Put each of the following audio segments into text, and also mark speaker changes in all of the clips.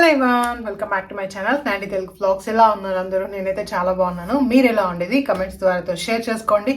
Speaker 1: Hello Ivan welcome back to my channel నాండి Telugu blogs ఎలా ఉన్నారు అందరూ? నేనైతే చాలా బాగున్నాను. మీరు ఎలా ఉండేది? కమెంట్స్ ద్వారా షేర్ చేసుకోండి.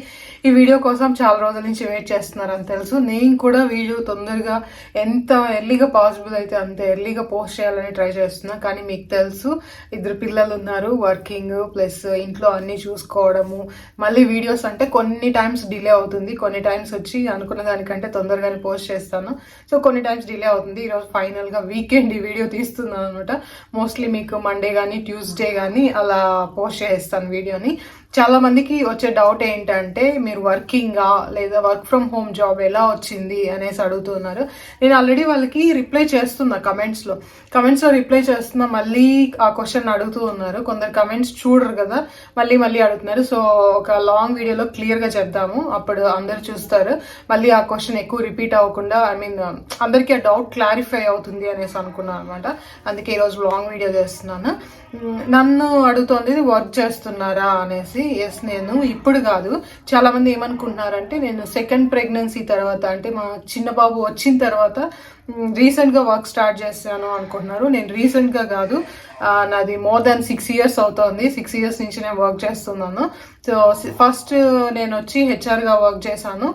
Speaker 1: ఈ వీడియో కోసం చాలా రోజుల నుంచి వెయిట్ చేస్తున్నారని తెలుసు. నేను కూడా వీడియో తొందరగా ఎంత ఎర్లీగా పాసిబుల్ అయితే అంత ఎర్లీగా పోస్ట్ చేయాలని ట్రై చేస్తున్నా. కానీ మీకు తెలుసు ఇద్దరు పిల్లలు ఉన్నారు వర్కింగ్ ప్లస్ ఇంట్లో అన్నీ చూసుకోవడము. మళ్ళీ వీడియోస్ అంటే కొన్ని టైమ్స్ డిలే అవుతుంది. కొన్ని టైమ్స్ వచ్చి అనుకున్న దానికంటే తొందరగానే పోస్ట్ చేస్తాను. సో కొన్ని టైమ్స్ డిలే అవుతుంది. ఈరోజు ఫైనల్గా వీకెండ్ ఈ వీడియో తీస్తున్నాను. అనమాట మోస్ట్లీ మీకు మండే కానీ ట్యూస్డే కానీ అలా పోస్ట్ చేస్తాను వీడియోని. చాలా మందికి వచ్చే డౌట్ ఏంటంటే మీరు వర్కింగా లేదా వర్క్ ఫ్రమ్ హోమ్ జాబ్ ఎలా వచ్చింది అనేసి అడుగుతున్నారు. నేను ఆల్రెడీ వాళ్ళకి రిప్లై చేస్తున్నా కమెంట్స్లో కమెంట్స్లో రిప్లై చేస్తున్నా మళ్ళీ ఆ క్వశ్చన్ అడుగుతూ ఉన్నారు. కొందరు కమెంట్స్ చూడరు కదా మళ్ళీ మళ్ళీ అడుగుతున్నారు. సో ఒక లాంగ్ వీడియోలో క్లియర్గా చెప్దాము. అప్పుడు అందరు చూస్తారు. మళ్ళీ ఆ క్వశ్చన్ ఎక్కువ రిపీట్ అవ్వకుండా ఐ మీన్ అందరికీ ఆ డౌట్ క్లారిఫై అవుతుంది అనేసి అనుకున్నాను అనమాట అందుకే ఈరోజు లాంగ్ వీడియో చేస్తున్నాను. నన్ను అడుగుతోంది వర్క్ చేస్తున్నారా? అనేసి. ఎస్ నేను. ఇప్పుడు కాదు. చాలామంది ఏమనుకుంటున్నారంటే నేను సెకండ్ ప్రెగ్నెన్సీ తర్వాత అంటే మా చిన్న బాబు వచ్చిన తర్వాత రీసెంట్గా వర్క్ స్టార్ట్ చేశాను అనుకుంటున్నారు. నేను రీసెంట్గా కాదు నాది మోర్ దాన్ సిక్స్ ఇయర్స్ అవుతోంది. సిక్స్ ఇయర్స్ నుంచి నేను వర్క్ చేస్తున్నాను. సో ఫస్ట్ నేను వచ్చి హెచ్ఆర్గా వర్క్ చేశాను.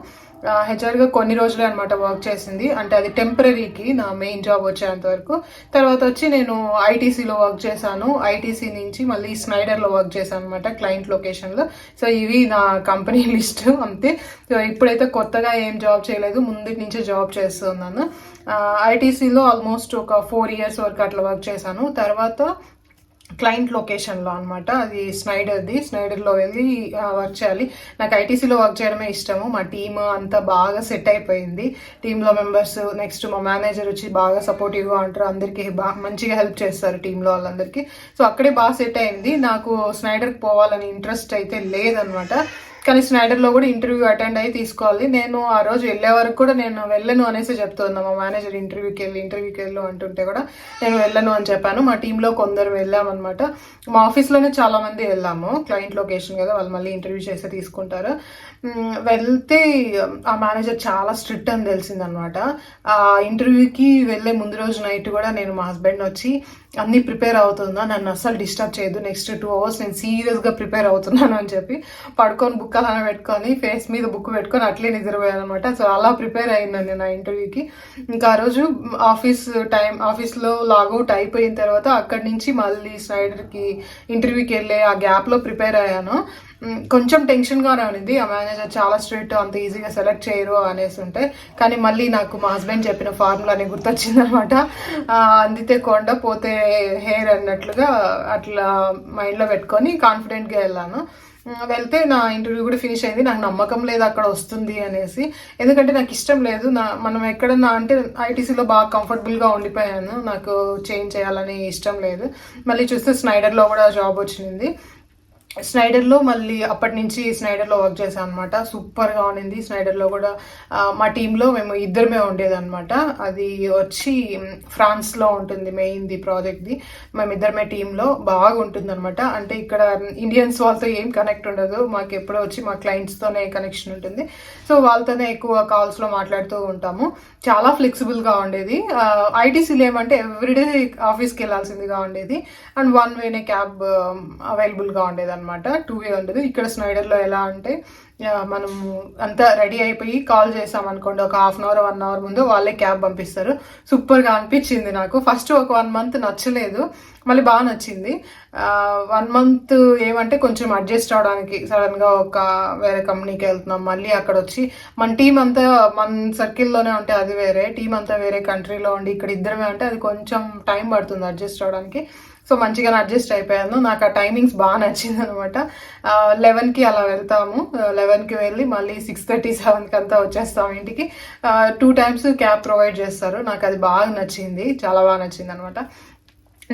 Speaker 1: హెచ్ఆర్గా కొన్ని రోజులే అనమాట వర్క్ చేసింది. అంటే అది టెంపరీకి నా మెయిన్ జాబ్ వచ్చేంత వరకు. తర్వాత వచ్చి నేను ఐటీసీలో వర్క్ చేశాను. ఐటీసీ నుంచి మళ్ళీ స్నైడర్లో వర్క్ చేశాను అనమాట క్లయింట్ లొకేషన్లో సో ఇవి నా కంపెనీ లిస్ట్ అంతే. సో ఇప్పుడైతే కొత్తగా ఏం జాబ్ చేయలేదు ముందు నుంచే జాబ్ చేస్తున్నాను ఐటీసీలో ఆల్మోస్ట్ ఒక ఫోర్ ఇయర్స్ వరకు అట్లా వర్క్ చేశాను. తర్వాత క్లయింట్ లొకేషన్లో అనమాట అది స్నైడర్ది. స్నైడర్లో వెళ్ళి వర్క్ చేయాలి. నాకు ఐటీసీలో వర్క్ చేయడమే ఇష్టము. మా టీమ్ అంతా బాగా సెట్ అయిపోయింది. టీంలో మెంబర్స్ నెక్స్ట్ మా మేనేజర్ వచ్చి బాగా సపోర్టివ్గా ఉంటారు. అందరికీ బాగా మంచిగా హెల్ప్ చేస్తారు టీంలో వాళ్ళందరికీ. సో అక్కడే బాగా సెట్ అయింది. నాకు స్నైడర్కి పోవాలని ఇంట్రెస్ట్ అయితే లేదనమాట కానీ స్నైడర్లో కూడా ఇంటర్వ్యూ అటెండ్ అయ్యి తీసుకోవాలి. నేను ఆ రోజు వెళ్ళే వరకు కూడా నేను వెళ్ళను అనేసి చెప్తున్నా మా మేనేజర్ ఇంటర్వ్యూకి వెళ్ళి ఇంటర్వ్యూకి వెళ్ళు అంటుంటే కూడా నేను వెళ్ళను అని చెప్పాను. మా టీంలో కొందరు వెళ్ళామన్నమాట. మా ఆఫీస్లోనే చాలామంది వెళ్ళాము. క్లయింట్ లొకేషన్ కదా వాళ్ళు మళ్ళీ ఇంటర్వ్యూ చేసి తీసుకుంటారు. వెళ్తే ఆ మేనేజర్ చాలా స్ట్రిక్ట్ అని తెలిసిందనమాట ఆ ఇంటర్వ్యూకి వెళ్ళే ముందు రోజు నైట్ కూడా నేను మా హస్బెండ్ వచ్చి అన్నీ ప్రిపేర్ అవుతుందా? నన్ను అస్సలు డిస్టర్బ్ చేయదు నెక్స్ట్ టూ అవర్స్ నేను సీరియస్గా ప్రిపేర్ అవుతున్నాను అని చెప్పి పడుకొని బుక్ అలా పెట్టుకొని ఫేస్ మీద బుక్ పెట్టుకొని అట్లే నిద్రపోయానమాట అనమాట సో అలా ప్రిపేర్ అయిందని నేను ఆ ఇంటర్వ్యూకి. ఇంకా ఆ రోజు ఆఫీస్ టైం ఆఫీస్లో లాగౌట్ అయిపోయిన తర్వాత అక్కడి నుంచి మళ్ళీ స్నైడర్కి ఇంటర్వ్యూకి వెళ్ళే ఆ గ్యాప్లో ప్రిపేర్ అయ్యాను. కొంచెం టెన్షన్గానే ఉంది ఆ మేనేజర్ చాలా స్ట్రిక్ట్ అంత ఈజీగా సెలెక్ట్ చేయరు అనేసి ఉంటే. కానీ మళ్ళీ నాకు మా హస్బెండ్ చెప్పిన ఫార్ములాని గుర్తొచ్చింది అనమాట అందితే కొండ పోతే హెయిర్ అన్నట్లుగా అట్లా మైండ్లో పెట్టుకొని కాన్ఫిడెంట్గా వెళ్ళాను. వెళ్తే నా ఇంటర్వ్యూ కూడా ఫినిష్ అయింది. నాకు నమ్మకం లేదు అక్కడ వస్తుంది అనేసి. ఎందుకంటే నాకు ఇష్టం లేదు. నా మనం ఎక్కడన్నా అంటే ఐటీసీలో బాగా కంఫర్టబుల్గా ఉండిపోయాను. నాకు చేంజ్ చేయాలని ఇష్టం లేదు. మళ్ళీ చూస్తే స్నైడర్లో కూడా జాబ్ వచ్చింది. స్నైడర్లో మళ్ళీ అప్పటి నుంచి స్నైడర్లో వర్క్ చేశాను అనమాట సూపర్గా ఉండింది. స్నైడర్లో కూడా మా టీంలో మేము ఇద్దరమే ఉండేదన్నమాట. అది వచ్చి ఫ్రాన్స్లో ఉంటుంది మెయిన్ది ప్రాజెక్ట్ది. మేము ఇద్దరమే టీంలో బాగుంటుంది అనమాట అంటే ఇక్కడ ఇండియన్స్ వాళ్ళతో ఏం కనెక్ట్ ఉండదు. మాకు ఎప్పుడో వచ్చి మా క్లయింట్స్తోనే కనెక్షన్ ఉంటుంది. సో వాళ్ళతోనే ఎక్కువ కాల్స్లో మాట్లాడుతూ ఉంటాము. చాలా ఫ్లెక్సిబుల్గా ఉండేది. ఐటీసీలు ఏమంటే ఎవ్రీడే ఆఫీస్కి వెళ్ళాల్సిందిగా ఉండేది. అండ్ వన్ వేనే క్యాబ్ అవైలబుల్గా ఉండేది అనమాట టూ వే ఉండదు ఇక్కడ స్నైడర్లో ఎలా అంటే మనము అంతా రెడీ అయిపోయి కాల్ చేసాం అనుకోండి ఒక half an hour one hour ముందు వాళ్ళే క్యాబ్ పంపిస్తారు. సూపర్గా అనిపించింది నాకు. ఫస్ట్ ఒక వన్ మంత్ నచ్చలేదు. మళ్ళీ బాగా నచ్చింది. వన్ మంత్ ఏమంటే కొంచెం అడ్జస్ట్ అవడానికి సడన్గా ఒక వేరే కంపెనీకి వెళ్తున్నాం. మళ్ళీ అక్కడ వచ్చి మన టీం అంతా మన సర్కిల్లోనే ఉంటే అది వేరే. టీం అంతా వేరే కంట్రీలో ఉండి ఇక్కడ ఇద్దరమే అంటే అది కొంచెం టైం పడుతుంది అడ్జస్ట్ అవడానికి. సో మంచిగా అడ్జస్ట్ అయిపోయాను. నాకు ఆ టైమింగ్స్ బాగా నచ్చింది అనమాట లెవెన్కి అలా వెళ్తాము. లెవెన్కి వెళ్ళి మళ్ళీ సిక్స్ థర్టీ సెవెన్కి అంతా వచ్చేస్తాం ఇంటికి. టూ టైమ్స్ క్యాబ్ ప్రొవైడ్ చేస్తారు. నాకు అది బాగా నచ్చింది. చాలా బాగా నచ్చింది అనమాట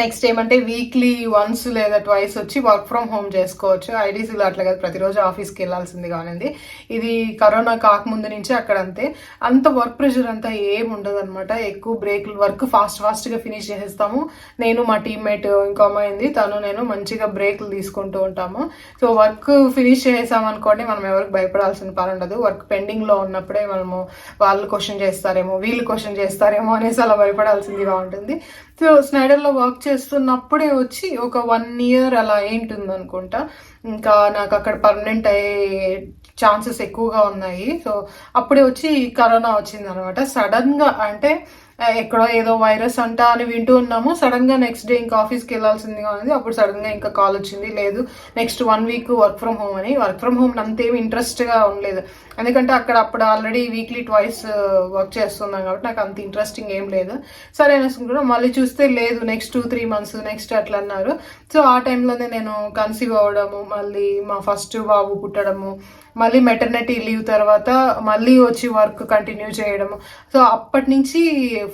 Speaker 1: నెక్స్ట్ ఏమంటే వీక్లీ వన్స్ లేదా ట్వైస్ వచ్చి వర్క్ ఫ్రమ్ హోమ్ చేసుకోవచ్చు. ఐడీసీలో అట్లా కదా ప్రతిరోజు ఆఫీస్కి వెళ్ళాల్సింది కానింది ఇది కరోనా కాకముందు నుంచి అక్కడ అంతే. అంత వర్క్ ప్రెషర్ అంతా ఏం ఉండదు అనమాట ఎక్కువ బ్రేక్లు వర్క్ ఫాస్ట్ ఫాస్ట్గా ఫినిష్ చేసేస్తాము. నేను మా టీమ్మేట్ ఇంకో అమ్మాయింది తను నేను మంచిగా బ్రేక్లు తీసుకుంటూ ఉంటాము. సో వర్క్ ఫినిష్ చేసాం అనుకోండి మనం ఎవరికి భయపడాల్సిన పని ఉండదు. వర్క్ పెండింగ్లో ఉన్నప్పుడే మనము వాళ్ళు క్వశ్చన్ చేస్తారేమో వీళ్ళు క్వశ్చన్ చేస్తారేమో అనేసి అలా భయపడాల్సిందిగా ఉంటుంది. సో స్నైడర్లో వర్క్ చేస్తున్నప్పుడే వచ్చి ఒక వన్ ఇయర్ అలా ఏంటుంది అనుకుంటా ఇంకా నాకు అక్కడ పర్మనెంట్ అయ్యే ఛాన్సెస్ ఎక్కువగా ఉన్నాయి. సో అప్పుడే వచ్చి కరోనా వచ్చింది అనమాట సడన్గా అంటే ఎక్కడో ఏదో వైరస్ అంట అని వింటూ ఉన్నాము. సడన్గా నెక్స్ట్ డే ఇంకా ఆఫీస్కి వెళ్ళాల్సింది ఉంది అప్పుడు సడన్గా ఇంకా కాల్ వచ్చింది. లేదు next one week work from home అని. వర్క్ ఫ్రమ్ హోమ్ అంతేమి ఇంట్రెస్ట్గా ఉండలేదు. ఎందుకంటే అక్కడ అప్పుడు ఆల్రెడీ వీక్లీ ట్వైస్ వర్క్ చేస్తున్నాం కాబట్టి నాకు అంత ఇంట్రెస్టింగ్ ఏం లేదు. సరే అనుకుంటున్నాం. మళ్ళీ చూస్తే లేదు next two three months next అట్లా అన్నారు. సో ఆ టైంలోనే నేను కన్సీవ్ అవ్వడము మళ్ళీ మా ఫస్ట్ బాబు పుట్టడము మళ్ళీ మెటర్నిటీ లీవ్ తర్వాత మళ్ళీ వచ్చి వర్క్ కంటిన్యూ చేయడం సో అప్పటి నుంచి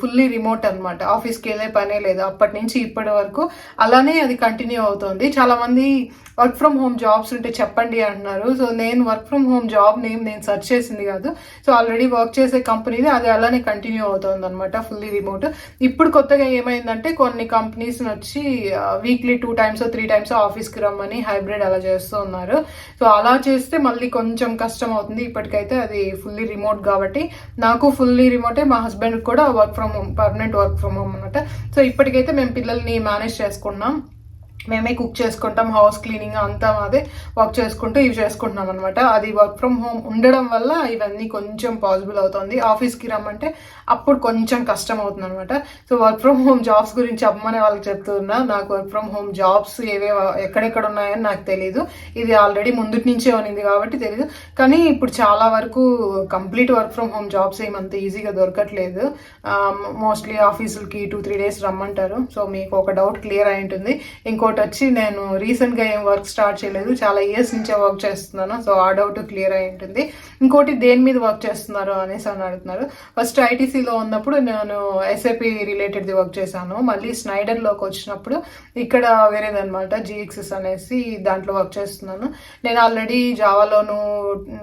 Speaker 1: ఫుల్లీ రిమోట్ అనమాట ఆఫీస్కి వెళ్ళే పనే లేదు. అప్పటి నుంచి ఇప్పటి వరకు అలానే అది కంటిన్యూ అవుతుంది. చాలామంది వర్క్ ఫ్రమ్ హోమ్ జాబ్స్ ఉంటే చెప్పండి అంటున్నారు. సో నేను work from home job name నేను సెర్చ్ చేసింది కాదు. సో ఆల్రెడీ వర్క్ చేసే కంపెనీది అది అలానే కంటిన్యూ అవుతుంది అనమాట ఫుల్లీ రిమోట్ ఇప్పుడు కొత్తగా ఏమైందంటే కొన్ని కంపెనీస్ వచ్చి weekly two times three times ఆఫీస్కి రమ్మని హైబ్రిడ్ అలా చేస్తున్నారు. సో అలా చేస్తే మళ్ళీ కొంచెం కష్టం అవుతుంది ఇప్పటికైతే అది ఫుల్లీ రిమోట్ కాబట్టి నాకు ఫుల్లీ రిమోటే మా హస్బెండ్ కూడా work from home permanent work from home అనమాట సో ఇప్పటికైతే మేము పిల్లల్ని మేనేజ్ చేసుకున్నాం మేమే కుక్ చేసుకుంటాం హౌస్ క్లీనింగ్ అంతా అదే వర్క్ చేసుకుంటూ ఇవి చేసుకుంటున్నాం అనమాట అది వర్క్ ఫ్రమ్ హోమ్ ఉండడం వల్ల ఇవన్నీ కొంచెం పాసిబుల్ అవుతుంది. ఆఫీస్కి రమ్మంటే అప్పుడు కొంచెం కష్టం అవుతుంది అనమాట so work from home jobs గురించి అమ్మనే వాళ్ళకి చెప్తున్నా నాకు వర్క్ ఫ్రమ్ హోమ్ జాబ్స్ ఏవే ఎక్కడెక్కడ ఉన్నాయని నాకు తెలియదు ఇది ఆల్రెడీ ముందుటి నుంచే ఉన్నింది కాబట్టి తెలియదు కానీ ఇప్పుడు చాలా వరకు complete work from home jobs ఏమంత ఈజీగా దొరకట్లేదు. మోస్ట్లీ ఆఫీసులకి టూ త్రీ డేస్ రమ్మంటారు. సో మీకు ఒక డౌట్ క్లియర్ అయి ఉంటుంది. ఇంకో ఇంకోటి వచ్చి నేను రీసెంట్గా ఏం వర్క్ స్టార్ట్ చేయలేదు. చాలా ఇయర్స్ నుంచే వర్క్ చేస్తున్నాను. సో ఆ డౌట్ క్లియర్ అయి ఉంటుంది. ఇంకోటి దేని మీద వర్క్ చేస్తున్నారు అనేసి అని అడుగుతున్నారు. ఫస్ట్ ఐటీసీలో ఉన్నప్పుడు నేను ఎస్ఏపి రిలేటెడ్ది వర్క్ చేశాను. మళ్ళీ స్నైడర్లోకి వచ్చినప్పుడు ఇక్కడ వేరేదనమాట జిఎక్సెస్ అనేసి దాంట్లో వర్క్ చేస్తున్నాను. నేను ఆల్రెడీ జావాలోను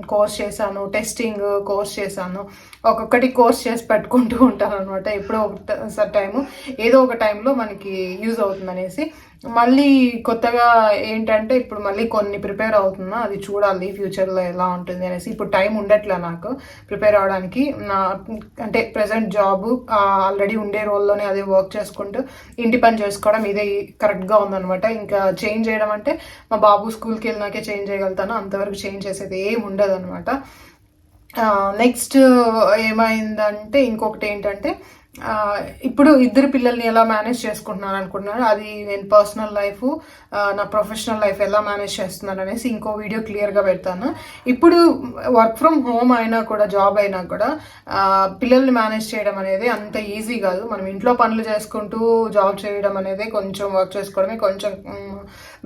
Speaker 1: కోర్స్ చేశాను టెస్టింగ్ కోర్స్ చేశాను. ఒక్కొక్కటి కోర్స్ చేసి పెట్టుకుంటూ ఉంటాను అనమాట ఎప్పుడో ఒక టైము. ఏదో ఒక టైంలో మనకి యూజ్ అవుతుంది అనేసి మళ్ళీ కొత్తగా ఏంటంటే ఇప్పుడు మళ్ళీ కొన్ని ప్రిపేర్ అవుతున్నా అది చూడాలి ఫ్యూచర్లో ఎలా ఉంటుంది అనేసి. ఇప్పుడు టైం ఉండట్లే నాకు ప్రిపేర్ అవడానికి. నా అంటే ప్రజెంట్ జాబ్ ఆల్రెడీ ఉండే రోల్లోనే అదే వర్క్ చేసుకుంటూ ఇంటి పని చేసుకోవడం ఇదే కరెక్ట్గా ఉందనమాట ఇంకా చేంజ్ చేయడం అంటే మా బాబు స్కూల్కి వెళ్ళినాకే చేంజ్ చేయగలుగుతాను. అంతవరకు చేంజ్ చేసేది ఏం ఉండదు అనమాట నెక్స్ట్ ఏమైందంటే ఇంకొకటి ఏంటంటే ఇప్పుడు ఇద్దరు పిల్లల్ని ఎలా మేనేజ్ చేసుకుంటున్నాను అనుకుంటున్నారు? అది నేను పర్సనల్ లైఫ్ నా ప్రొఫెషనల్ లైఫ్ ఎలా మేనేజ్ చేస్తున్నాను అనేసి ఇంకో వీడియో క్లియర్గా పెడతాను. ఇప్పుడు వర్క్ ఫ్రమ్ హోమ్ అయినా కూడా జాబ్ అయినా కూడా పిల్లల్ని మేనేజ్ చేయడం అనేది అంత ఈజీ కాదు. మనం ఇంట్లో పనులు చేసుకుంటూ జాబ్ చేయడం అనేది కొంచెం వర్క్ చేసుకోవడమే కొంచెం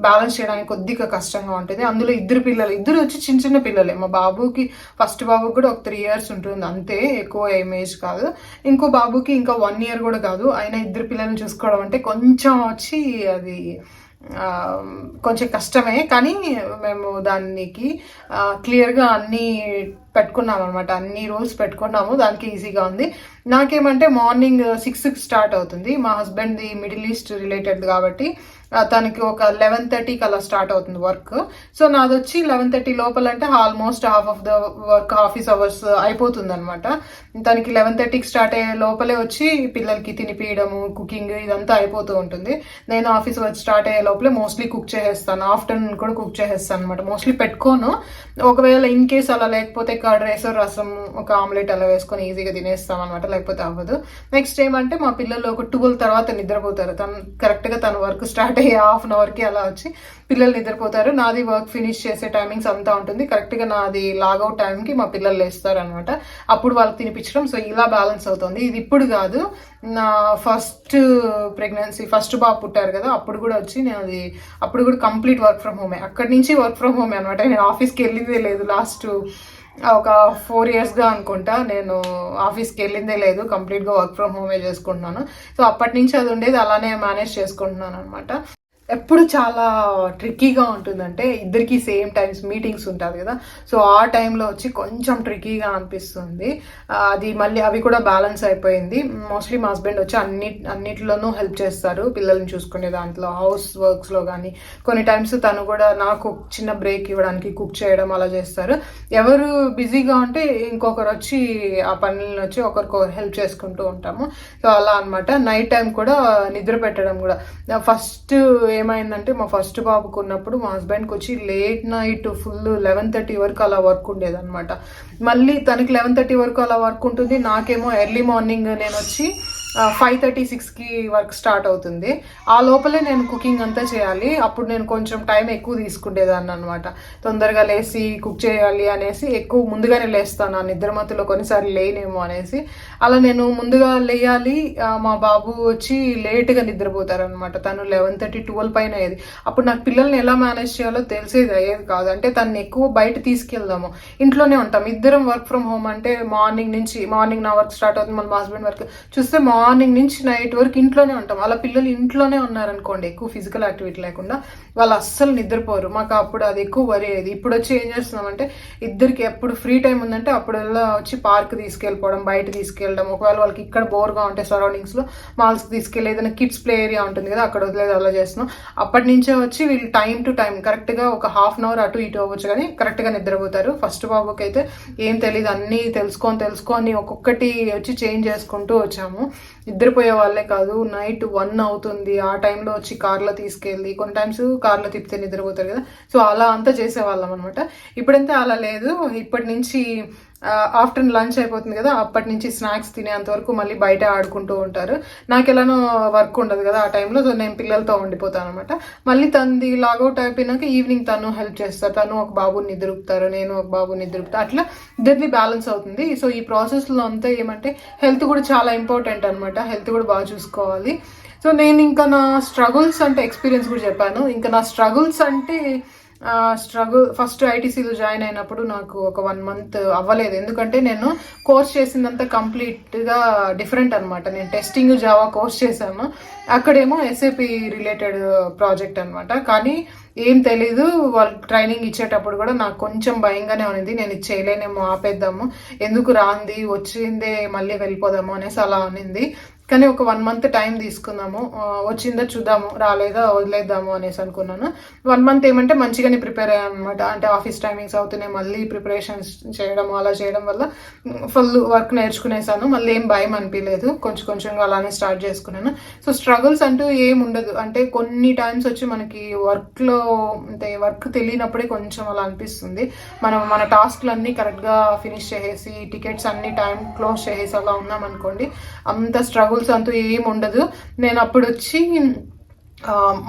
Speaker 1: బ్యాలెన్స్ చేయడానికి కొద్దిగా కష్టంగా ఉంటుంది. అందులో ఇద్దరు పిల్లలు ఇద్దరు వచ్చి చిన్న చిన్న పిల్లలే. మా బాబుకి ఫస్ట్ బాబుకి కూడా ఒక త్రీ ఇయర్స్ ఉంటుంది. అంతే ఎక్కువ ఏమేజ్ కాదు. ఇంకో బాబుకి ఇంకా వన్ ఇయర్ కూడా కాదు. అయినా ఇద్దరు పిల్లల్ని చూసుకోవడం అంటే కొంచెం వచ్చి అది కొంచెం కష్టమే. కానీ మేము దానికి క్లియర్గా అన్నీ పెట్టుకున్నాం అనమాట అన్ని రూల్స్ పెట్టుకున్నాము. దానికి ఈజీగా ఉంది. నాకేమంటే మార్నింగ్ సిక్స్కి స్టార్ట్ అవుతుంది. మా హస్బెండ్ది మిడిల్ ఈస్ట్ రిలేటెడ్ కాబట్టి తనకి ఒక లెవెన్ థర్టీకి అలా స్టార్ట్ అవుతుంది వర్క్ సో నాది వచ్చి లెవెన్ థర్టీ లోపల అంటే almost half of the work office hours అయిపోతుంది అనమాట తనకి లెవెన్ థర్టీకి స్టార్ట్ అయ్యే లోపలే వచ్చి పిల్లలకి తినిపియడము కుకింగ్ ఇదంతా అయిపోతూ ఉంటుంది. నేను ఆఫీస్ వర్క్ స్టార్ట్ అయ్యే లోపలే మోస్ట్లీ కుక్ చేసేస్తాను. ఆఫ్టర్నూన్ కూడా కుక్ చేసేస్తాను అనమాట మోస్ట్లీ పెట్టుకోను. ఒకవేళ ఇన్ కేస్ అలా లేకపోతే కర్డ్ రైస్ రసం ఒక ఆమ్లెట్ అలా వేసుకొని ఈజీగా తినేస్తాం అనమాట లేకపోతే అవ్వదు. నెక్స్ట్ ఏమంటే మా పిల్లలు ఒక ట్వెల్వ్ తర్వాత నిద్రపోతారు. తను కరెక్ట్గా తన వర్క్ స్టార్ట్ హాఫ్ అన్ అవర్కి అలా వచ్చి పిల్లలు నిద్రపోతారు. నాది వర్క్ ఫినిష్ చేసే టైమింగ్స్ అంతా ఉంటుంది. కరెక్ట్గా నాది లాగౌట్ టైంకి మా పిల్లలు లేస్తారు అనమాట అప్పుడు వాళ్ళకి తినిపించడం. సో ఇలా బ్యాలెన్స్ అవుతుంది. ఇది ఇప్పుడు కాదు. నా ఫస్ట్ ప్రెగ్నెన్సీ ఫస్ట్ బాబు పుట్టారు కదా అప్పుడు కూడా వచ్చి నేను అది అప్పుడు కూడా కంప్లీట్ వర్క్ ఫ్రమ్ హోమే. అక్కడి నుంచి వర్క్ ఫ్రమ్ హోమే అనమాట నేను ఆఫీస్కి వెళ్ళిందే లేదు లాస్ట్ ఒక ఫోర్ ఇయర్స్గా అనుకుంటా. నేను ఆఫీస్కి వెళ్ళిందే లేదు. కంప్లీట్గా వర్క్ ఫ్రమ్ హోమే చేసుకుంటున్నాను. సో అప్పటి నుంచి అది ఉండేది. అలానే మేనేజ్ చేసుకుంటున్నాను అనమాట ఎప్పుడు చాలా ట్రిక్కీగా ఉంటుందంటే ఇద్దరికి సేమ్ టైమ్స్ మీటింగ్స్ ఉంటుంది కదా. సో ఆ టైంలో వచ్చి కొంచెం ట్రిక్కీగా అనిపిస్తుంది. అది మళ్ళీ అవి కూడా బ్యాలెన్స్ అయిపోయింది. మోస్ట్లీ మా హస్బెండ్ వచ్చి అన్ని అన్నిట్లోనూ హెల్ప్ చేస్తారు పిల్లల్ని చూసుకునే దాంట్లో. హౌస్ వర్క్స్లో కానీ కొన్ని టైమ్స్ తను కూడా నాకు చిన్న బ్రేక్ ఇవ్వడానికి కుక్ చేయడం అలా చేస్తారు. ఎవరు బిజీగా ఉంటే ఇంకొకరు వచ్చి ఆ పనులను వచ్చి ఒకరికొకరు హెల్ప్ చేసుకుంటూ ఉంటాము. సో అలా అన్నమాట. నైట్ టైం కూడా నిద్ర పెట్టడం కూడా. ఫస్ట్ ఏమైందంటే మా ఫస్ట్ బాబుకు ఉన్నప్పుడు మా హస్బెండ్కి వచ్చి late night full eleven thirty వరకు అలా వర్క్ ఉండేదన్నమాట. మళ్ళీ తనకి లెవెన్ థర్టీ వరకు అలా వర్క్ ఉంటుంది. నాకేమో ఎర్లీ మార్నింగ్ నేను వచ్చి ఫైవ్ థర్టీ సిక్స్కి వర్క్ స్టార్ట్ అవుతుంది. ఆ లోపలే నేను కుకింగ్ అంతా చేయాలి. అప్పుడు నేను కొంచెం టైం ఎక్కువ తీసుకునేదాన్ని అనమాట తొందరగా లేచి కుక్ చేయాలి అనేసి ఎక్కువ ముందుగానే లేస్తాను. ఆ నిద్ర మత్తులో కొన్నిసార్లు లేనేమో అనేసి. అలా నేను ముందుగా లేయాలి. మా బాబు వచ్చి లేట్గా నిద్రపోతారనమాట తను లెవెన్ థర్టీ ట్వెల్వ్ పైన అయ్యేది. అప్పుడు నాకు పిల్లల్ని ఎలా మేనేజ్ చేయాలో తెలిసేది అయ్యేది కాదు. అంటే తను ఎక్కువ బయట తీసుకెళ్దాము. ఇంట్లోనే ఉంటాం. ఇద్దరం వర్క్ ఫ్రమ్ హోమ్ అంటే మార్నింగ్ నుంచి మార్నింగ్ నా వర్క్ స్టార్ట్ అవుతుంది. మన హస్బెండ్ వర్క్ చూస్తే మార్నింగ్ మార్నింగ్ నుంచి నైట్ వరకు ఇంట్లోనే ఉంటాం. అలా పిల్లలు ఇంట్లోనే ఉన్నారనుకోండి ఎక్కువ ఫిజికల్ యాక్టివిటీ లేకుండా వాళ్ళు అస్సలు నిద్రపోరు. మాకు అప్పుడు అది ఎక్కువ వరి అయ్యేది. ఇప్పుడు వచ్చి ఏం చేస్తున్నామంటే ఇద్దరికి ఎప్పుడు ఫ్రీ టైం ఉందంటే అప్పుడల్లా వచ్చి పార్క్ తీసుకెళ్ళిపోవడం బయట తీసుకెళ్ళడం. ఒకవేళ వాళ్ళకి ఇక్కడ బోర్గా ఉంటే సరౌండింగ్స్లో మాల్స్ తీసుకెళ్ళి ఏదైనా కిడ్స్ ప్లే ఏరియా ఉంటుంది కదా అక్కడ వదిలేదు అలా చేస్తున్నాం. అప్పటి నుంచే వచ్చి వీళ్ళు టైం టు టైం కరెక్ట్గా ఒక హాఫ్ అన్ అవర్ అటు ఇటు అవ్వచ్చు కానీ కరెక్ట్గా నిద్రపోతారు. ఫస్ట్ బాబుకి అయితే ఏం తెలియదు అన్నీ తెలుసుకొని తెలుసుకొని ఒక్కొక్కటి వచ్చి చేంజ్ చేసుకుంటూ వచ్చాము. నిద్రపోయే వాళ్ళే కాదు నైట్ వన్ అవుతుంది. ఆ టైంలో వచ్చి కార్లో తీసుకెళ్ళి కొన్ని టైమ్స్ కార్లో తిప్పితే నిద్రపోతారు కదా. సో అలా అంతా చేసేవాళ్ళం అనమాట ఇప్పుడంతా అలా లేదు. ఇప్పటి నుంచి ఆఫ్టర్నూన్ లంచ్ అయిపోతుంది కదా అప్పటి నుంచి స్నాక్స్ తినేంత వరకు మళ్ళీ బయట ఆడుకుంటూ ఉంటారు. నాకు ఎలానో వర్క్ ఉండదు కదా ఆ టైంలో సో నేను పిల్లలతో ఉండిపోతాను అనమాట మళ్ళీ తనది లాగౌట్ అయిపోయినాక ఈవినింగ్ తను హెల్ప్ చేస్తారు. తను ఒక బాబుని నిద్రపుతారు నేను ఒక బాబుని నిద్రపుతా అట్లా ఇద్దరిది బ్యాలెన్స్ అవుతుంది. సో ఈ ప్రాసెస్లో అంతా ఏమంటే హెల్త్ కూడా చాలా ఇంపార్టెంట్ అనమాట హెల్త్ కూడా బాగా చూసుకోవాలి. సో నేను ఇంకా నా స్ట్రగుల్స్ అంటే ఎక్స్పీరియన్స్ కూడా చెప్పాను. ఇంకా నా స్ట్రగుల్స్ అంటే స్ట్రగుల్ ఫస్ట్ ఐటీసీలో జాయిన్ అయినప్పుడు నాకు ఒక వన్ మంత్ అవ్వలేదు. ఎందుకంటే నేను కోర్స్ చేసిందంతా కంప్లీట్గా డిఫరెంట్ అనమాట నేను టెస్టింగ్ జావా కోర్స్ చేశాను. అక్కడేమో ఎస్ఏపి రిలేటెడ్ ప్రాజెక్ట్ అనమాట కానీ ఏం తెలీదు వాళ్ళు ట్రైనింగ్ ఇచ్చేటప్పుడు కూడా నాకు కొంచెం భయంగానే ఉంది నేను ఇది చేయలేనేమో ఆపేద్దాము. ఎందుకు రాంది వచ్చిందే మళ్ళీ వెళ్ళిపోదాము అనేసి అలా అనింది కానీ ఒక వన్ మంత్ టైం తీసుకుందాము. వచ్చిందా వచ్చిందో చూద్దాము రాలేదా వదిలేద్దాము అనేసి అనుకున్నాను. వన్ మంత్ ఏమంటే మంచిగానే ప్రిపేర్ అయ్యాను అనమాట అంటే ఆఫీస్ టైమింగ్స్ అవుతున్నాయి మళ్ళీ ప్రిపరేషన్స్ చేయడం అలా చేయడం వల్ల ఫుల్ వర్క్ నేర్చుకునేసాను. మళ్ళీ ఏం భయం అనిపించలేదు. కొంచెం కొంచెంగా అలానే స్టార్ట్ చేసుకున్నాను. సో స్ట్రగుల్స్ అంటూ ఏం ఉండదు. అంటే కొన్ని టైమ్స్ వచ్చి మనకి వర్క్లో అంటే వర్క్ తెలియనప్పుడే కొంచెం అలా అనిపిస్తుంది. మనం మన టాస్క్లు అన్నీ కరెక్ట్గా ఫినిష్ చేసేసి టికెట్స్ అన్ని టైం క్లోజ్ చేసేసి అలా ఉన్నాం అనుకోండి అంత స్ట్రగుల్స్ అంటూ ఏం ఉండదు నేను అప్పుడు వచ్చి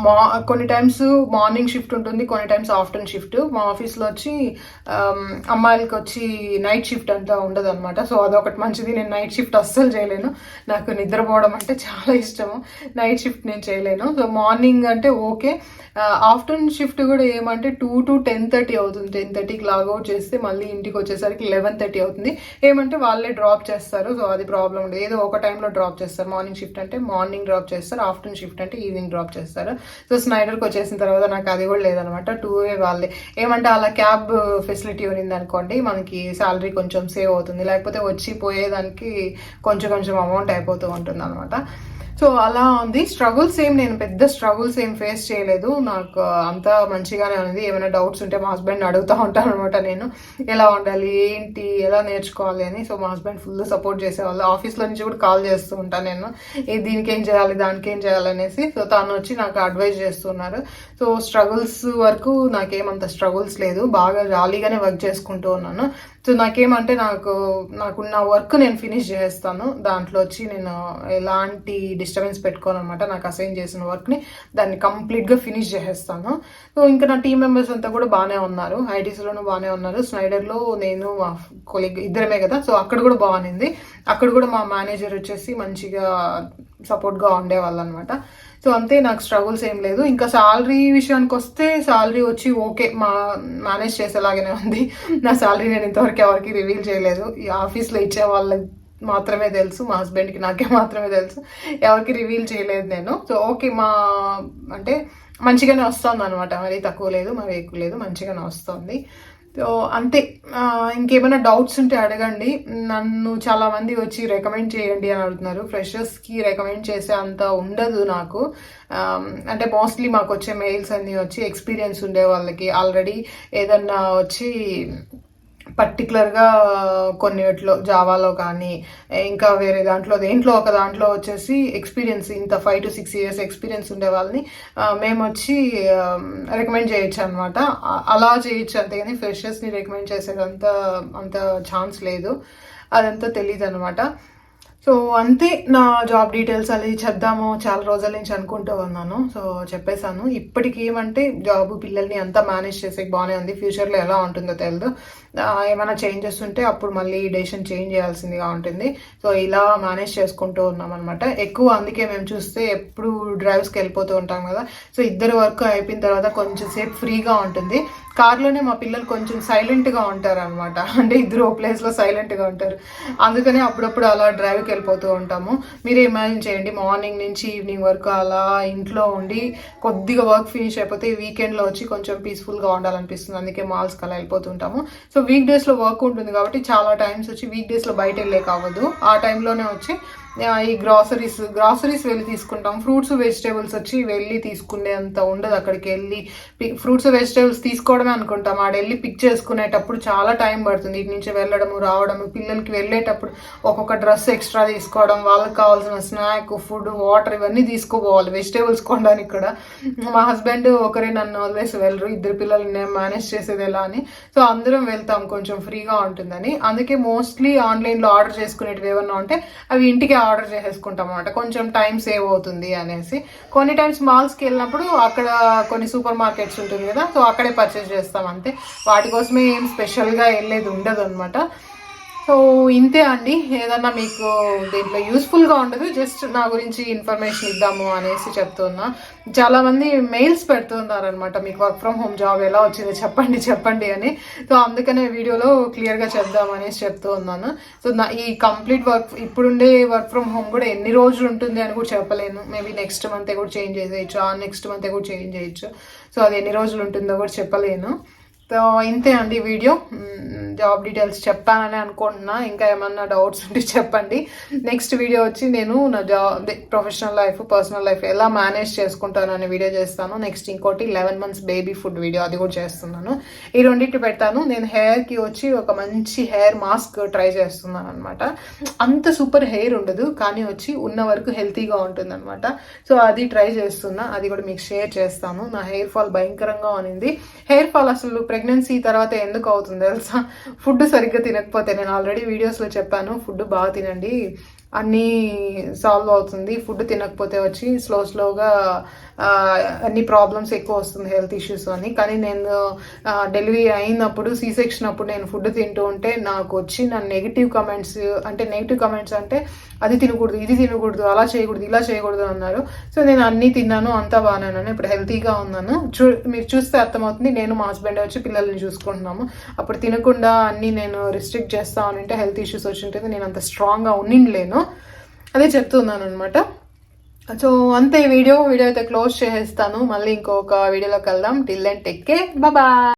Speaker 1: మా కొన్ని టైమ్స్ మార్నింగ్ షిఫ్ట్ ఉంటుంది కొన్ని టైమ్స్ ఆఫ్టర్నూన్ షిఫ్ట్ మా ఆఫీస్లో వచ్చి అమ్మాయిలకి వచ్చి నైట్ షిఫ్ట్ అంతా ఉండదు అనమాట సో అదొకటి మంచిది. నేను నైట్ షిఫ్ట్ అస్సలు చేయలేను. నాకు నిద్రపోవడం అంటే చాలా ఇష్టము. నైట్ షిఫ్ట్ నేను చేయలేను. సో మార్నింగ్ అంటే ఓకే. ఆఫ్టర్నూన్ షిఫ్ట్ కూడా ఏమంటే టూ టు టెన్ థర్టీ అవుతుంది. టెన్ థర్టీకి లాగౌట్ చేస్తే మళ్ళీ ఇంటికి వచ్చేసరికి లెవెన్ థర్టీ అవుతుంది. ఏమంటే వాళ్ళే డ్రాప్ చేస్తారు. సో అది ప్రాబ్లం ఉండదు ఏదో ఒక టైంలో డ్రాప్ చేస్తారు. మార్నింగ్ షిఫ్ట్ అంటే మార్నింగ్ డ్రాప్ చేస్తారు. ఆఫ్టర్నూన్ షిఫ్ట్ అంటే ఈవినింగ్ డ్రాప్ చేస్తారు. సో స్నైడర్కి వచ్చేసిన తర్వాత నాకు అది కూడా లేదనమాట. టూ వే వాళ్ళే. ఏమంటే అలా క్యాబ్ ఫెసిలిటీ ఉన్నింది అనుకోండి మనకి శాలరీ కొంచెం సేవ్ అవుతుంది. లేకపోతే వచ్చి పోయేదానికి కొంచెం కొంచెం అమౌంట్ అయిపోతూ ఉంటుంది అనమాట సో అలా ఉంది. స్ట్రగుల్స్ ఏం నేను పెద్ద స్ట్రగుల్స్ ఏం ఫేస్ చేయలేదు. నాకు అంతా మంచిగానే ఉంది. ఏమైనా డౌట్స్ ఉంటే మా హస్బెండ్ అడుగుతూ ఉంటాను అనమాట నేను. ఎలా ఉండాలి? ఏంటి? ఎలా నేర్చుకోవాలి అని. సో మా హస్బెండ్ ఫుల్ సపోర్ట్ చేసేవాళ్ళు. ఆఫీస్లో నుంచి కూడా కాల్ చేస్తూ ఉంటాను నేను. ఏ దీనికి ఏం చేయాలి? దానికి ఏం చేయాలి? అనేసి. సో తను వచ్చి నాకు అడ్వైజ్ చేస్తున్నారు. సో స్ట్రగుల్స్ వరకు నాకేమంత స్ట్రగుల్స్ లేదు. బాగా జాలీగానే వర్క్ చేసుకుంటూ ఉన్నాను. సో నాకేమంటే నాకు నాకున్న వర్క్ నేను ఫినిష్ చేస్తాను దాంట్లో వచ్చి నేను ఎలాంటి డిస్టర్బెన్స్ పెట్టుకోను అనమాట నాకు అసైన్ చేసిన వర్క్ని దాన్ని కంప్లీట్గా ఫినిష్ చేసేస్తాను. సో ఇంకా నా టీం మెంబర్స్ అంతా కూడా బాగానే ఉన్నారు. ఐటీసీలోనూ బాగానే ఉన్నారు. స్నైడర్లో నేను మా కొలీగ్ ఇద్దరమే కదా. సో అక్కడ కూడా బాగుంది అక్కడ కూడా మా మేనేజర్ వచ్చేసి మంచిగా సపోర్ట్గా ఉండేవాళ్ళు అనమాట సో అంతే నాకు స్ట్రగుల్స్ ఏం లేదు. ఇంకా శాలరీ విషయానికి వస్తే శాలరీ వచ్చి ఓకే మా మేనేజ్ చేసేలాగానే ఉంది. నా శాలరీ నేను ఇంతవరకు ఎవరికి రివీల్ చేయలేదు. ఈ ఆఫీస్లో ఇచ్చే వాళ్ళ మాత్రమే తెలుసు మా హస్బెండ్కి నాకే మాత్రమే తెలుసు. ఎవరికి రివీల్ చేయలేదు నేను. సో ఓకే మా అంటే మంచిగానే వస్తుంది అనమాట మరి తక్కువ లేదు మరి ఎక్కువ లేదు మంచిగానే వస్తుంది. సో అంతే. ఇంకేమైనా డౌట్స్ ఉంటే అడగండి. నన్ను చాలా మంది వచ్చి రికమెండ్ చేయండి అని అడుగుతున్నారు. ఫ్రెషర్స్కి రికమెండ్ చేసే అంత ఉండదు నాకు. అంటే మోస్ట్లీ మాకు వచ్చే మెయిల్స్ అన్నీ వచ్చి ఎక్స్పీరియన్స్ ఉండే వాళ్ళకి. ఆల్రెడీ ఏదన్నా వచ్చి పర్టికులర్గా కొన్నిట్లో జావాలో కానీ ఇంకా వేరే దాంట్లో దేంట్లో ఒక దాంట్లో వచ్చేసి ఎక్స్పీరియన్స్ ఇంత five to six years experience ఉండే వాళ్ళని మేము వచ్చి రికమెండ్ చేయొచ్చు అనమాట అలా చేయొచ్చు అంతేగాని ఫ్రెషర్స్ని రికమెండ్ చేసేదంత అంత ఛాన్స్ లేదు. అదంతా తెలియదు అనమాట సో అంతే నా జాబ్ డీటెయిల్స్ అది చెప్దాము చాలా రోజుల నుంచి అనుకుంటూ ఉన్నాను. సో చెప్పేశాను. ఇప్పటికి ఏమంటే జాబ్ పిల్లల్ని అంతా మేనేజ్ చేసే బాగానే ఉంది. ఫ్యూచర్లో ఎలా ఉంటుందో తెలియదు ఏమైనా చేంజెస్ ఉంటే అప్పుడు మళ్ళీ డెసిషన్ చేంజ్ చేయాల్సిందిగా ఉంటుంది. సో ఇలా మేనేజ్ చేసుకుంటూ ఉన్నాం అనమాట ఎక్కువ అందుకే మేము చూస్తే ఎప్పుడు డ్రైవ్స్కి వెళ్ళిపోతూ ఉంటాం కదా. సో ఇద్దరు వర్క్ అయిపోయిన తర్వాత కొంచెం సేపు ఫ్రీగా ఉంటుంది. కార్లోనే మా పిల్లలు కొంచెం సైలెంట్గా ఉంటారు అనమాట అంటే ఇద్దరు ఓ ప్లేస్లో సైలెంట్గా ఉంటారు. అందుకనే అప్పుడప్పుడు అలా డ్రైవ్కి వెళ్ళిపోతూ ఉంటాము. మీరు ఇమాజిన్ చేయండి. మార్నింగ్ నుంచి ఈవినింగ్ వరకు అలా ఇంట్లో ఉండి కొద్దిగా వర్క్ ఫినిష్ అయిపోతే వీకెండ్లో వచ్చి కొంచెం పీస్ఫుల్గా ఉండాలనిపిస్తుంది. అందుకే మాల్స్కి అలా వెళ్ళిపోతుంటాము సో వీక్ డేస్లో వర్క్ ఉంటుంది కాబట్టి చాలా టైమ్స్ వచ్చి వీక్ డేస్లో బయట వెళ్ళే కావద్దు. ఆ టైంలోనే వచ్చి ఈ గ్రాసరీస్ గ్రాసరీస్ వెళ్ళి తీసుకుంటాం. ఫ్రూట్స్ వెజిటేబుల్స్ వచ్చి వెళ్ళి తీసుకునే అంత ఉండదు అక్కడికి వెళ్ళి. ఫ్రూట్స్ వెజిటేబుల్స్ తీసుకోవడమే అనుకుంటాం. ఆడ వెళ్ళి పిక్ చేసుకునేటప్పుడు చాలా టైం పడుతుంది. ఇటు నుంచి వెళ్ళడము రావడము పిల్లలకి వెళ్ళేటప్పుడు ఒక్కొక్క డ్రెస్ ఎక్స్ట్రా తీసుకోవడం వాళ్ళకి కావాల్సిన స్నాక్ ఫుడ్ వాటర్ ఇవన్నీ తీసుకోపోవాలి. వెజిటేబుల్స్ కొనడానికి కూడా. మా హస్బెండ్ ఒకరే నన్ను వదిలేసి వెళ్ళరు. ఇద్దరు పిల్లల్ని నేను మేనేజ్ చేసేది ఎలా అని. సో అందరం వెళ్తాం కొంచెం ఫ్రీగా ఉంటుందని. అందుకే మోస్ట్లీ ఆన్లైన్లో ఆర్డర్ చేసుకునేటివి ఏమన్నా ఉంటే అవి ఇంటికి ఆర్డర్ చేసేసుకుంటాం అనమాట కొంచెం టైం సేవ్ అవుతుంది అనేసి. కొన్ని టైమ్స్ మాల్స్కి వెళ్ళినప్పుడు అక్కడ కొన్ని సూపర్ మార్కెట్స్ ఉంటుంది కదా సో అక్కడే పర్చేస్ చేస్తాం అంతే. వాటి కోసమే ఏం స్పెషల్గా వెళ్ళేది ఉండదు అనమాట సో ఇంతే అండి. ఏదన్నా మీకు దీంట్లో యూస్ఫుల్గా ఉండదు జస్ట్ నా గురించి ఇన్ఫర్మేషన్ ఇద్దాము అనేసి చెప్తున్నా. చాలా మంది మెయిల్స్ పెడుతున్నారనమాట మీకు వర్క్ ఫ్రమ్ హోమ్ జాబ్ ఎలా వచ్చిందో చెప్పండి చెప్పండి అని. సో అందుకనే వీడియోలో క్లియర్గా చెప్దాం అనేసి చెప్తూ ఉన్నాను సో నా ఈ కంప్లీట్ వర్క్ ఇప్పుడుండే వర్క్ ఫ్రమ్ హోమ్ కూడా ఎన్ని రోజులు ఉంటుంది అని కూడా చెప్పలేను. మేబీ నెక్స్ట్ మంత్ కూడా చేంజ్ చేసేయచ్చు ఆ నెక్స్ట్ మంత్ కూడా చేంజ్ చేయొచ్చు. సో అది ఎన్ని రోజులు ఉంటుందో కూడా చెప్పలేను. సో ఇంతే అండి వీడియో. జాబ్ డీటెయిల్స్ చెప్పానని అనుకుంటున్నా. ఇంకా ఏమన్నా డౌట్స్ ఉంటే చెప్పండి. నెక్స్ట్ వీడియో వచ్చి నేను నా job professional life personal life ఎలా మేనేజ్ చేసుకుంటాను అనే వీడియో చేస్తాను. నెక్స్ట్ ఇంకోటి eleven months baby food video అది కూడా చేస్తున్నాను. ఈ రెండింటి పెడతాను. నేను హెయిర్కి వచ్చి ఒక మంచి హెయిర్ మాస్క్ ట్రై చేస్తున్నాను అనమాట అంత సూపర్ హెయిర్ ఉండదు కానీ వచ్చి ఉన్న వరకు హెల్తీగా ఉంటుంది అనమాట సో అది ట్రై చేస్తున్నా. అది కూడా మీకు షేర్ చేస్తాను. నా హెయిర్ ఫాల్ భయంకరంగా అనింది. హెయిర్ ఫాల్ అసలు ప్రెగ్నెన్సీ తర్వాత ఎందుకు అవుతుంది తెలుసా? ఫుడ్ సరిగ్గా తినకపోతే నేను ఆల్రెడీ వీడియోస్లో చెప్పాను ఫుడ్ బాగా తినండి. అన్నీ సాల్వ్ అవుతుంది. ఫుడ్ తినకపోతే వచ్చి స్లో స్లోగా అన్ని ప్రాబ్లమ్స్ ఎక్కువ వస్తుంది హెల్త్ ఇష్యూస్ అని. కానీ నేను డెలివరీ అయినప్పుడు సీ సెక్షన్ అప్పుడు నేను ఫుడ్ తింటూ ఉంటే నాకు వచ్చి నా నెగిటివ్ కమెంట్స్ అంటే నెగిటివ్ కమెంట్స్ అంటే అది తినకూడదు ఇది తినకూడదు అలా చేయకూడదు ఇలా చేయకూడదు అన్నారు. సో నేను అన్నీ తిన్నాను అంతా బాగానే ఉన్నాను. ఇప్పుడు హెల్తీగా ఉన్నాను. చూ మీరు చూస్తే అర్థమవుతుంది నేను మా హస్బెండ్ వచ్చి పిల్లల్ని చూసుకుంటున్నాము. అప్పుడు తినకుండా అన్నీ నేను రిస్ట్రిక్ట్ చేస్తా అంటే హెల్త్ ఇష్యూస్ వచ్చి ఉంటుంది నేను అంత స్ట్రాంగ్గా ఉండిండలేను. అదే చెప్తున్నాను అనమాట సో అంతే వీడియో వీడియో అయితే క్లోజ్ చేసేస్తాను. మళ్ళీ ఇంకొక వీడియోలోకి వెళ్దాం. టిల్ అండ్ టెక్ కే బాయ్